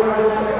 Thank you.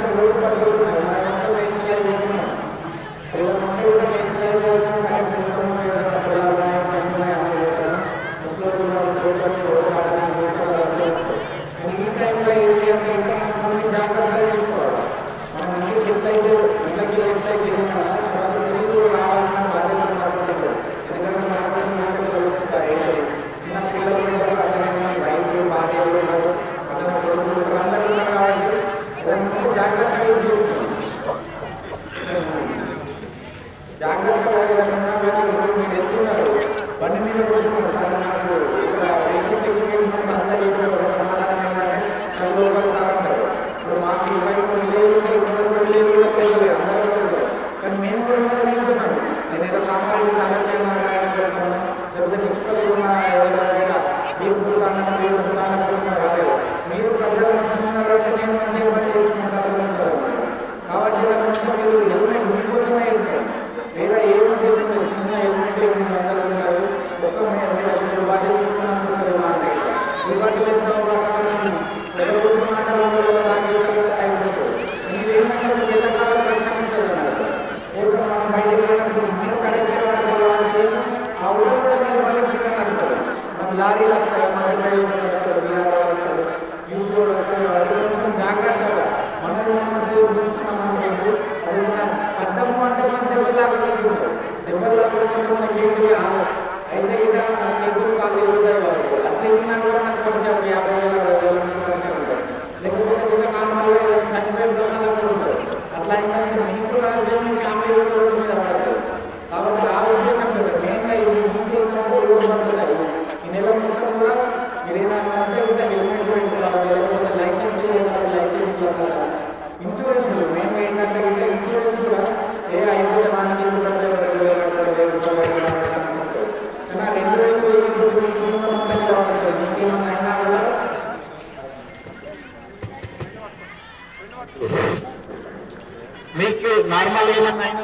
మీకు normal ఏమన్నా అయినా?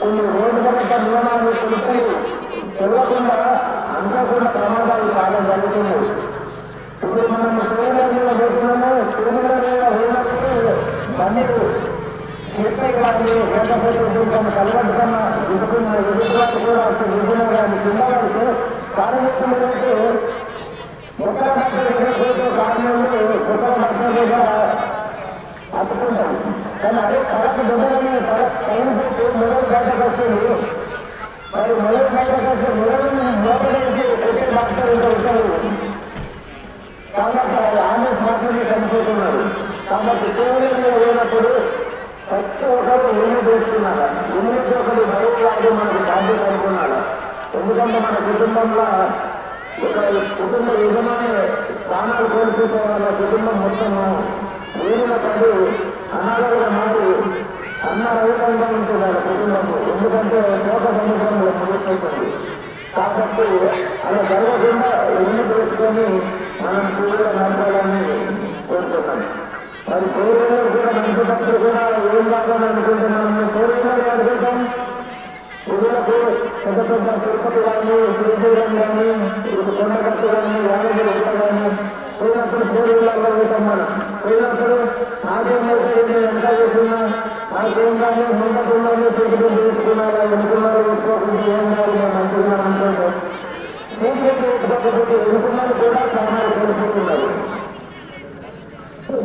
కొన్ని రోడ్డు నియమాలు తెలిసి తెలియకుండా అనుకోకుండా ప్రమాదాలు చాలా జరుగుతున్నాయి ఇప్పుడు మనం టూవీలర్ మీద పోతున్నాము టూవీలర్ మీద పోయినప్పుడు బండి చేస్తాయి కానీ లేకపోతే కొంచెం కలవట్టు కన్నా ఎదుగుతున్న కూడా అసలు ఎదుగున కానీ కింద పడితే కార్యక్రమంలో మొక్కల కానీ అదే కరెక్ట్ దొంగలని కరెక్ట్ టైం మొదలు బయటకు వస్తుంది మరి మొదలు బయటకు వస్తే మొదలు లోపలికి ఒకే డాక్టర్ ఉంటారు కాబట్టి ఆంధ్రస్ మాత్రమే చనిపోతున్నారు కాబట్టి కేవలం పోయినప్పుడు ప్రతి ఒక్కరు యూనిట్ వేస్తున్నారు యూనిట్ బయట మనకు బాధ్యత అనుకున్నారు ఎందుకంటే మన కుటుంబంలో ఒక కుటుంబ యజమాని ప్రాణాలు కోల్పోతే వాళ్ళ కుటుంబం మొత్తము ఊరిన పడి అనాథలుగా మారి అన్న రహితంగా ఉంటుంది వాళ్ళ కుటుంబము. ఎందుకంటే లోక సముద్రంలో ముగిపోతుంది కాబట్టి అలా జరగకుండా ఎన్ని పెట్టుకొని మనం కూడా నడపాలని కోరుతున్నాం. మరి కోరికలు కూడా మంచి నడిపేటప్పుడు కూడా ఏం కాదని అనుకుంటున్నాం కోరికలు అనుకుంటాం ఊళ్ళకు పెద్ద పెద్ద తిరుపతి కానీ శ్రీశైలం కానీ ఇప్పుడు కొండగట్టు కానీ యాదగిరి గుట్ట కానీ పోయినప్పుడు కోరికలలో పోతాం మనం పోయినప్పుడు నాకేం అవుతుంది ఎంత చేసినా నాకేం కానీ ముందుకున్నాను తిరుగుతూ తీసుకున్నారా ఎన్నుకున్నారు వేసుకోకుండా ఏం కాదు నేను అంటున్నాను అనుకుంటే సీక్రెట్ వేసుకోకపోతే ఎన్నుకున్నారు కూడా ప్రాణాలు కోల్పోతున్నారు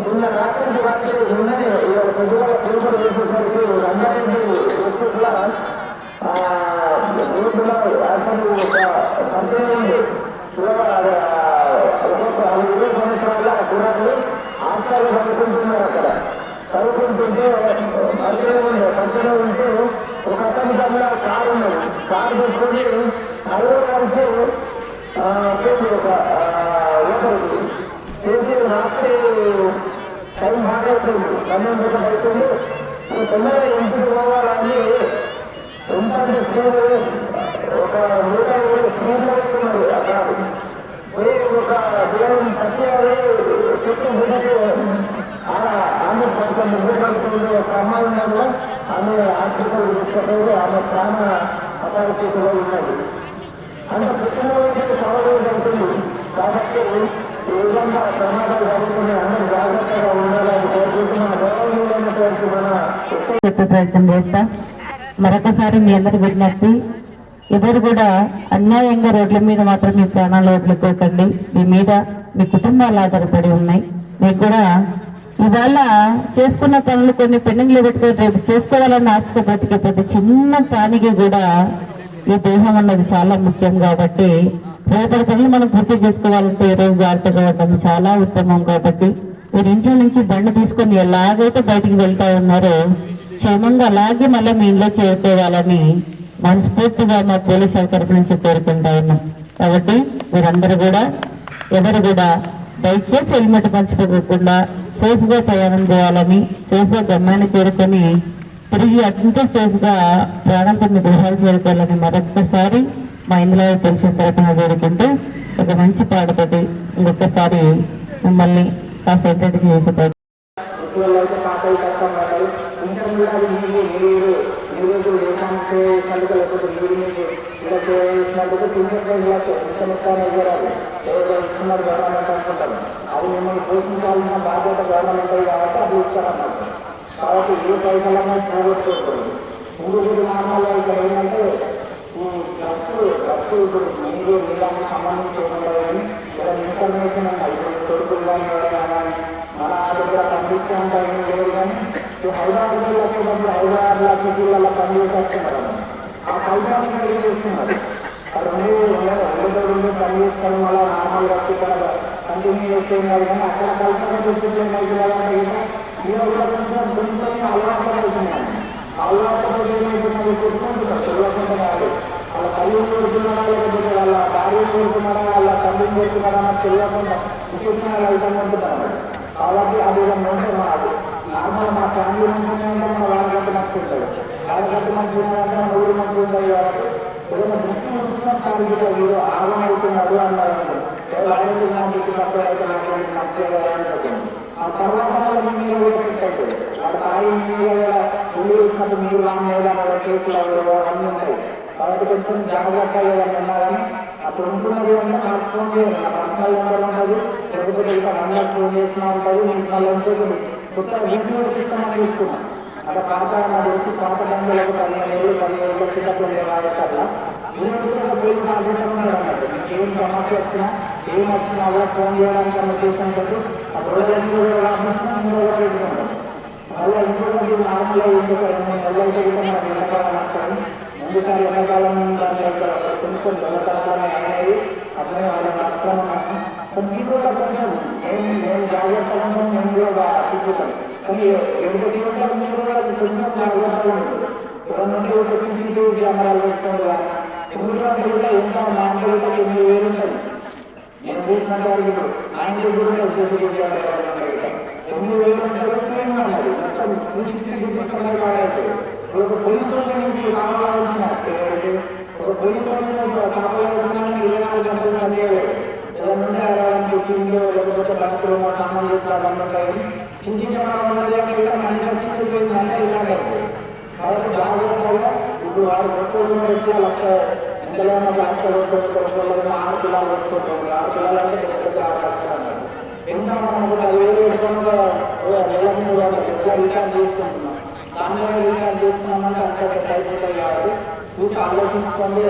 నిన్న రాత్రి రాత్రి నిన్ననే పొద్దుగా తిరుపతి వేసేసరికి రంగారెడ్డి వస్తువుల ఉంటున్నారు అసలు ఒక కంపెనీ ఉంది ఇరవై సంవత్సరాల చదువుకుంటున్నారు అక్కడ చదువుకుంటుంటే కంపెనీ కంపెనీ ఉంటే ఒక అతని దగ్గర కారు ఉన్నది కారు పెట్టుకొని నలుగురు కలిసి ఒక ఒకరికి చేసి రాత్రి టైం బాగా అవుతుంది పన్నెండు గంటలు తొందరగా ఇంటికి పోవాలని ఎంత స్కూల్ ఒక నూట ఇరవై స్కూల్లో వస్తున్నారు పోయి ఒక పిల్లలు సత్యాలు చెట్టు గుడికి ఆమె కొంచెం ముగ్గురు ఒక అమ్మాయి ఉన్నారు ఆమె ఆర్థికలు తీసుకుపోయి ఆమె ప్రాణ అపాయస్థితిలో ఉన్నది అంత పుట్టినరోజు సౌకర్యం అవుతుంది కాబట్టి ఈ విధంగా ప్రమాదాలు జరుగుతున్నాయి అందరూ జాగ్రత్తగా ఉండాలని కోరుకుంటున్నాం గౌరవనీయులైనటువంటి మన చెప్పే ప్రయత్నం చేస్తా. మరొకసారి మీ అందరి విజ్ఞప్తి ఎవరు కూడా అన్యాయంగా రోడ్ల మీద మాత్రం మీ ప్రాణాలు వదులుకోకండి. మీ మీద మీ కుటుంబాలు ఆధారపడి ఉన్నాయి. మీకు కూడా ఇవాళ చేసుకున్న పనులు కొన్ని పెండింగ్లు పెట్టుకొని రేపు చేసుకోవాలని ఆశతో బ్రతికే ప్రతి చిన్న ప్రాణికి కూడా ఈ దేహం అన్నది చాలా ముఖ్యం కాబట్టి రేపటి పనులు మనం పూర్తి చేసుకోవాలంటే ఈ రోజు జాగ్రత్తగా ఉండడం చాలా ఉత్తమం కాబట్టి మీరు ఇంట్లో నుంచి బండి తీసుకొని ఎలాగైతే బయటికి వెళ్తా ఉన్నారో క్షేమంగా అలాగే మళ్ళీ మీ ఇంట్లో చేరుకోవాలని మనస్ఫూర్తిగా మా పోలీస్ శాఖ తరపు నుంచి కోరుకుంటా ఉన్నాం. కాబట్టి మీరందరూ కూడా ఎవరు కూడా దయచేసి హెల్మెట్ పంచుకోకుండా సేఫ్గా ప్రయాణం చేయాలని సేఫ్గా గమ్యాన్ని చేరుకొని తిరిగి అత్యంత సేఫ్గా ప్రాణంతో మీ గృహాలు చేరుకోవాలని మరొకసారి మా ఇందులో పరిషత్ తరపున కోరుకుంటూ ఒక మంచి పాటతోటి ఇంకొకసారి మిమ్మల్ని కాస్త ఎంటర్టైన్ చేసే చేసినందుకు టీచర్ ఇలా ఇష్టమిస్తాను ఏదో ఇస్తున్నారు గవర్నమెంట్ అనుకుంటారు అది మిమ్మల్ని పోషించాల్సిన బాధ్యత గవర్నమెంట్ కాబట్టి అది ఇస్తారన్నమాట. కాబట్టి ఏ పైసలన్నా పోగొట్టుకోకూడదు. ఇంకొకటి నార్మల్గా ఇక్కడ ఏంటంటే ఈ డ్రగ్స్ డ్రగ్స్ ఇప్పుడు మీరు మీదానికి సంబంధించి ఏముండదు కానీ ఇక్కడ ఇన్ఫర్మేషన్ ఉన్నాయి ఇప్పుడు కొడుకులు కానీ కానీ మన దగ్గర పంపించే అంత ఏం లేదు కానీ ఈ హైదరాబాద్ వచ్చేటప్పుడు హైదరాబాద్లో సిటీలలో పనిచేసి వస్తున్నారు ఆ ఫలితాన్ని చేస్తున్నారు చేస్తున్నారు అక్కడ ఉండి పని చేసుకోవడం వల్ల నార్మల్గా వచ్చి ఇక్కడ కంటిన్యూ చేస్తున్నారు కానీ అక్కడ కల్చర్ డిసిప్లిన్ అవుతున్నారంటే మీరు కూడా కొంచెం కొంచెం అలవాటు అవుతున్నాను అలవాటు ఏమైపోతున్నారు చెప్పుకుంటున్నారు తెలియకుండా కాదు వాళ్ళ తల్లి కోరుతున్నారా లేకపోతే వాళ్ళ భార్య కోరుతున్నారా వాళ్ళ తల్లి కోరుతున్నారా నాకు తెలియకుండా విశేషమైన ఐటమ్ ఉంటున్నారు కాబట్టి అది ఉంటే నార్మల్ మా ఫ్యామిలీ మంచిగా ఉంటే మన వాళ్ళకంటే మంచి ఉంటుంది వాళ్ళకంటే మంచిగా ఉంటే మన ఊరు మంచిగా ఉంటుంది కాబట్టి ఏదైనా దృష్టి ఉంటున్నా వీడు ఆగం అవుతున్నాడు అన్నారు ఆ తర్వాత వాళ్ళ కూడా పెట్టండి వాళ్ళ తాయి మీద కూడా మీరు రాని కేసులు అన్నీ కాబట్టి కొంచెం జాగ్రత్త ఏదైనా ఉన్నారని అప్పుడు ఉంటున్నది అంటే నాకు ఫోన్ చేయండి నా పర్సనల్ నెంబర్ ఉంటుంది లేకపోతే ఇంకా ఫోన్ చేసినా ఉంటుంది మళ్ళీ ఉంటుంది కొత్త వీడియో సిస్టమ్ అని అక్కడ పాత చేసి వచ్చి వందల పదిహేను ఏళ్ళు పదిహేను ఏళ్ళు పిల్లలు కాబట్టి అట్లా పోలీసు ఆఫీసర్ ఉన్నారు ఏం సమస్య వచ్చినా ఏం వచ్చినా కూడా ఫోన్ చేయడానికి అన్న చేసినప్పుడు ఆ రోజులన్నీ కూడా ఆఫీస్ కూడా పెట్టుకుంటాం మళ్ళీ ఇంకొకటి నార్మల్గా ఇంకొక రెండు నెలలైతే కూడా ఎండాకాలం వస్తుంది ముందుసారి ఎండాకాలం దాని యొక్క కొంచెం దొంగతనాలు అనేది అతనే వాళ్ళ మాత్రం కొంచెం కూడా కొంచెం నేను నేను జాగ్రత్తగా నేను కూడా తిప్పుతాను కానీ ఎదుటి కూడా మీరు కూడా కొంచెం జాగ్రత్తగా ఉంటుంది ఇక్కడ నుండి ఒక సీసీటీవీ కెమెరాలు పెట్టుకోండి కానీ ఎందుకంటే కూడా ఎంత మామూలుగా ఎనిమిది వేలు ఉంటుంది నేను చూసినంత వరకు ఇప్పుడు ఆయన దగ్గర కూడా సీసీటీవీ కెమెరాలు ఉన్నాయి ఇక్కడ. ఎనిమిది వేలు ఉంటారు మొత్తం సీసీటీవీ తీసుకున్నారు కాబట్టి ఒక పోలీసు వాళ్ళని మీకు కావాల్సిన ఒక పోలీసు వాళ్ళని కావాలనుకున్నా ఇరవై నాలుగు గంటలు పనిచేయలేదు ఏదన్నా అలాంటి టీంలో లేకపోతే బ్యాంకులో మా సామాన్ చేసిన అవన్నీ ఉంటాయి సీసీ కెమెరా ఉన్నది అంటే ఇలా మనిషి వచ్చిపోయింది అంటే ఇలాంటి కాబట్టి జాగ్రత్తగా ఇప్పుడు వాడు కొట్టుకోవడం పెట్టి లక్ష ఎంతలో లక్ష కొట్టుకోవడం ఆడపిల్లలు కొట్టుకుంటుంది అంటే ఎంత మనం నెల మూడు ఎట్లా చేసుకుంటున్నాం చేసుకున్నామంటే అంత కాబట్టి చూసి ఆలోచించుకోండి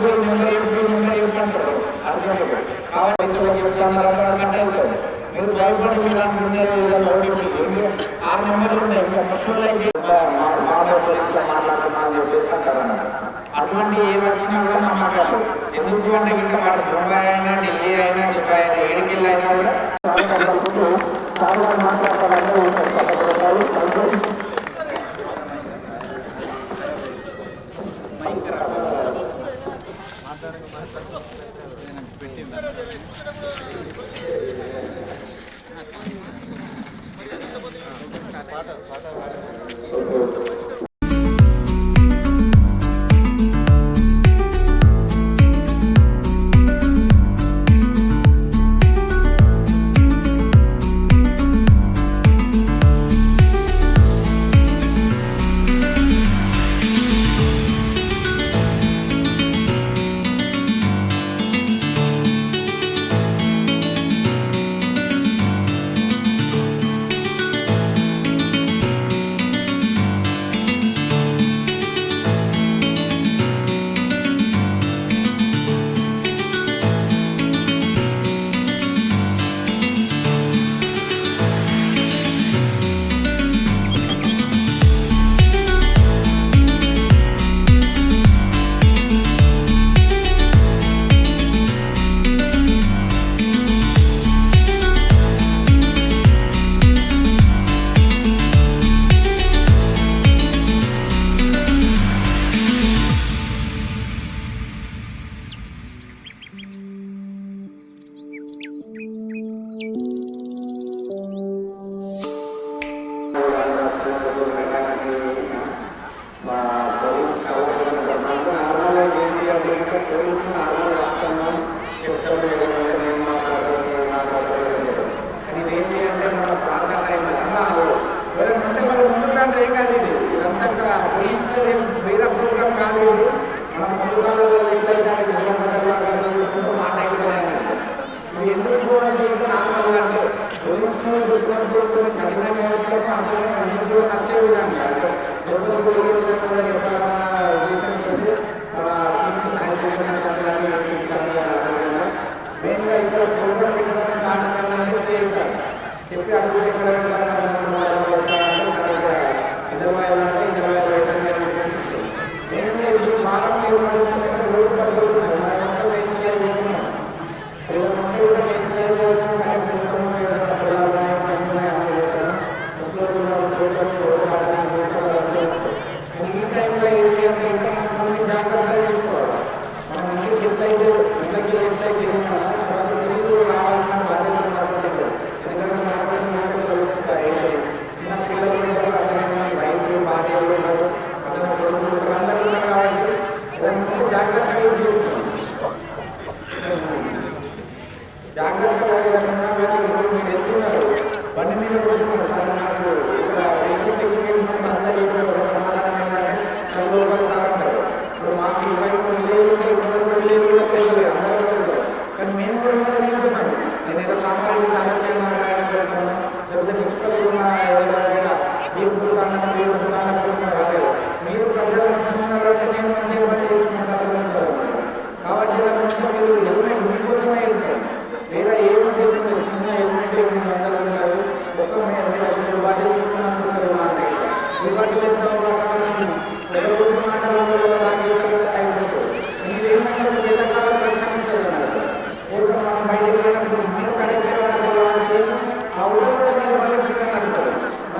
అడుగులు ముందే ఇడుగులు ముందే ఇట్లంటారు అర్జునుడు కావాలి చెప్తాను రకరకంటే మీరు భయపడి ముందే ఆరు నెంబర్లు ఉన్నాయి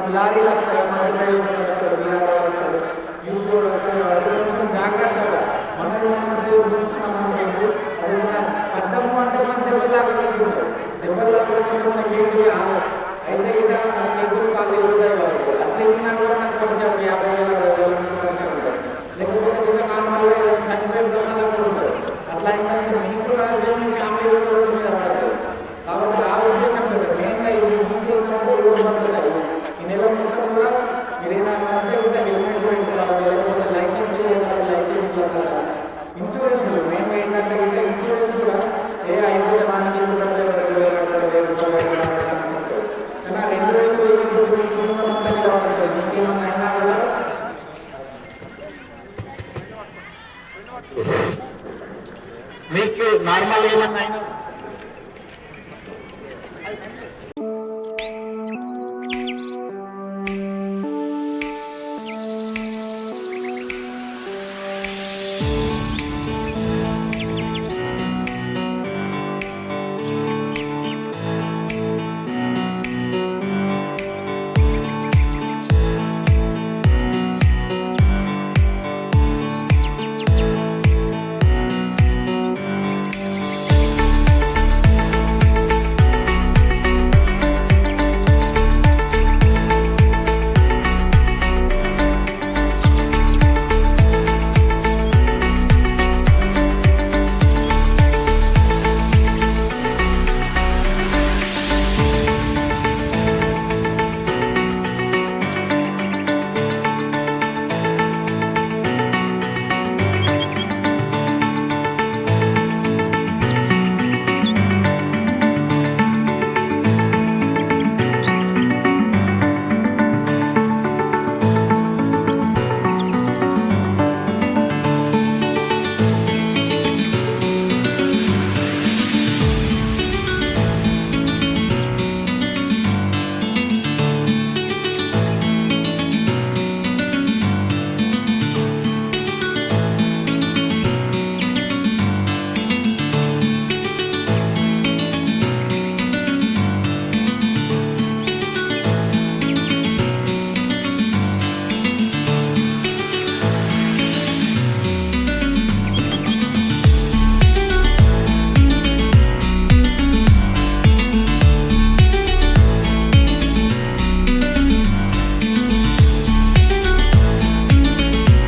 Larry la sarà magari un altro via யூடியூப்ல வந்து జాగ్రత్త మనం మనం ఉంచుకున్నాం అనుకోండి అది అడ్డము అంటే మనం దెబ్బలాగా దెబ్బలాగా ఏంటి అయితే ఇట మనకి ఎదురు కాదు ఎదురుగా అది ఎదిగినా కూడా మనకు ఖర్చు అవుతుంది యాభై వేల అరవై వేల ఖర్చు అవుతుంది లేకపోతే ఇంకా నార్మల్గా చనిపోయే ప్రమాదం కూడా ఉంటుంది అట్లా ఇంకా ఇన్సూరెన్స్ మేము ఏంటంటే అంటే ఇన్సూరెన్స్ కూడా ఏ ఐదు దానికి రెండు వేల రెండు వేల రూపాయలు కానీ రెండు వేలు వెయ్యి రూపాయలు ఇన్సూరెన్స్ ఉంటుంది కాబట్టి ఇంకేమన్నా అయినా కూడా మీకు నార్మల్ ఏమన్నా అయినా